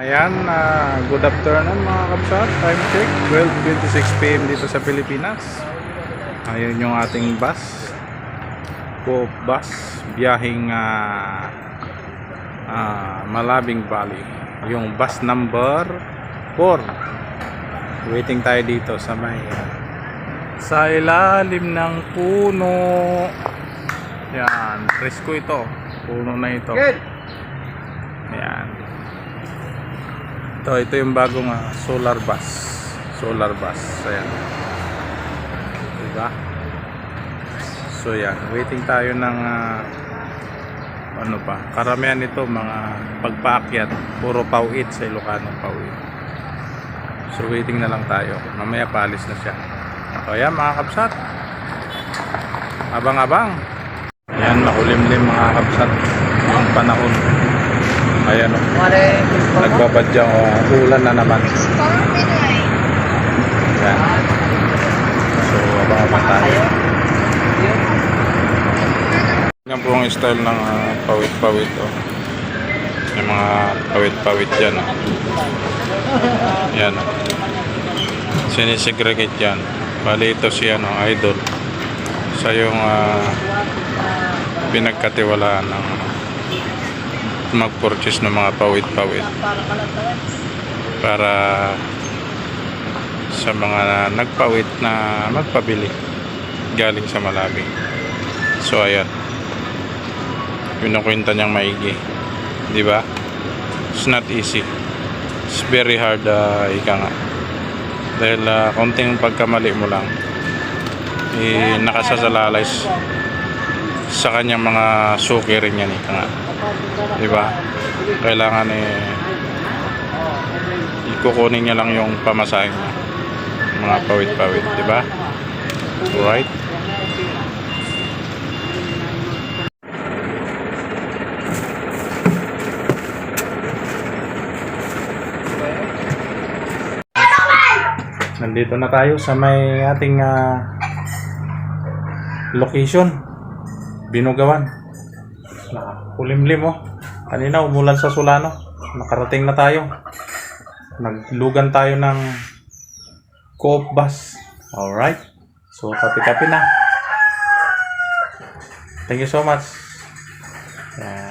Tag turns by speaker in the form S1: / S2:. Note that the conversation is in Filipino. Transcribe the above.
S1: Ayan, ah, good afternoon mga kapsat. Time check, 12.26pm dito sa Pilipinas. Ayun yung ating bus. Coop bus. Biyahing ah, ah, Malabing Valley. Yung bus number 4. Waiting tayo dito sa may ah, sa ilalim ng puno. Yan, presko ito. Puno na ito. Ayan. Ito, ito yung bagong ah, solar bus. Solar bus. Ayan. Diba? So yan, waiting tayo ng ah, ano pa, karamihan nito mga pagpaakyat, puro pauit sa Ilocano pauit. So waiting na lang tayo. Mamaya paalis na siya. So yan mga kapsat. Abang-abang. Ayan, makulimlim mga kapsat. Yung panahon. Ayan o. Nagbabadyang uh, ulan na naman. Yan. So, abang-abang tayo. Yan po ang style ng ah, pawit-pawit. Oh. Yung mga pawit-pawit dyan. Oh. Yan. Oh. Sinisegregate yan. Bali ito si ano, idol. Sa yung ah, pinagkatiwalaan ng mag-purchase ng mga pawit-pawit para sa mga nagpawit na magpabili galing sa Malabing. So ayan. Pinukwenta niyang maigi. Di ba? It's not easy. It's very hard uh, ika nga. Dahil uh, konting pagkamali mo lang eh, nakasasalalay sa kanyang mga suki rin yan ika nga. Di ba? Kailangan eh ikukunin niya lang yung pamasahe niya. Mga pawit-pawit, di ba? Alright? Nandito na tayo sa may ating ah, location. Binugawan. Nakakulimlim oh. Kanina umulan sa Solano. Nakarating na tayo. Naglugan tayo ng co-op bus. Alright. So, kapi-kapi na. Thank you so much. Yan.